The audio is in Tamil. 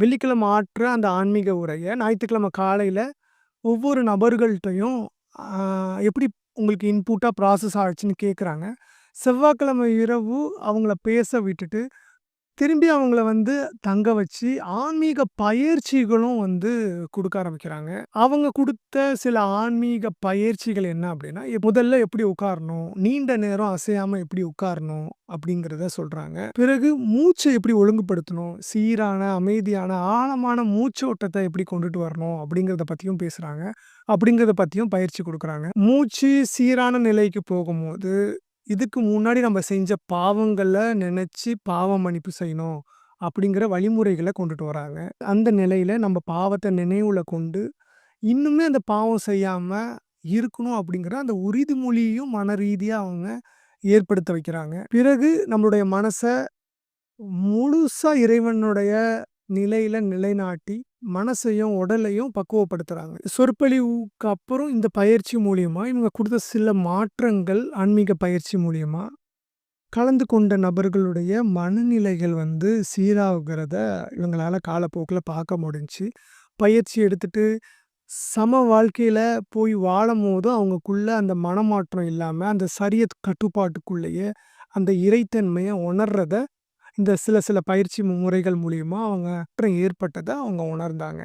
வெள்ளிக்கிழமை ஆற்ற அந்த ஆன்மீக உரையை ஞாயிற்றுக்கிழமை காலையில் ஒவ்வொரு நபர்கள்ட்டையும் எப்படி உங்களுக்கு இன்புட்டாக ப்ராசஸ் ஆச்சுன்னு கேட்குறாங்க. செவ்வாய்க்கிழமை இரவு அவங்கள பேச விட்டுட்டு, திரும்பி அவங்கள வந்து தங்க வச்சு, ஆன்மீக பயிற்சிகளும் வந்து கொடுக்க ஆரம்பிக்கிறாங்க. அவங்க கொடுத்த சில ஆன்மீக பயிற்சிகள் என்ன அப்படின்னா, முதல்ல எப்படி உட்காரணும்? நீண்ட நேரம் அசையாம எப்படி உட்காரணும்? அப்படிங்கிறத சொல்றாங்க. பிறகு மூச்சை எப்படி ஒழுங்குபடுத்தணும்? சீரான, அமைதியான, ஆழமான மூச்சோட்டத்தை எப்படி கொண்டுட்டு வரணும்? அப்படிங்கிறத பத்தியும் பேசுறாங்க. அப்படிங்கிறத பத்தியும் பயிற்சி கொடுக்குறாங்க மூச்சு சீரான நிலைக்கு போகும்போது, இதுக்கு முன்னாடி நம்ம செஞ்ச பாவங்களை நினச்சி பாவ மன்னிப்பு செய்யணும். அப்படிங்கிற வழிமுறைகளை கொண்டுட்டு வராங்க. அந்த நிலையில் நம்ம பாவத்தை நினைவுல கொண்டு, இன்னுமே அந்த பாவம் செய்யாமல் இருக்கணும் அப்படிங்கிற அந்த உறுதிமொழியையும் மன ரீதியாக அவங்க ஏற்படுத்த வைக்கிறாங்க. பிறகு நம்மளுடைய மனசை முழுசாக இறைவனுடைய நிலையில் நிலைநாட்டி, மனசையும், உடலையும் பக்குவப்படுத்துகிறாங்க சொற்பொழிவுக்கு அப்புறம் இந்த பயிற்சி மூலியமாக இவங்க கொடுத்த சில மாற்றங்கள் ஆன்மீக பயிற்சி மூலியமாக கலந்து கொண்ட நபர்களுடைய மனநிலைகள் வந்து சீராகிறத இவங்களால காலப்போக்கில் பார்க்க முடிஞ்சுச்சு. பயிற்சி எடுத்துட்டு சம வாழ்க்கையில் போய் வாழும் போதும் அவங்களுக்குள்ளே அந்த மனமாற்றம் இல்லாமல் அந்த சரியத் கட்டுப்பாட்டுக்குள்ளேயே அந்த இறைத்தன்மையை உணர்றத, இந்த சில சில பயிற்சி முறைகள் மூலியமாக அவங்க ஏற்பட்டதை அவங்க உணர்ந்தாங்க.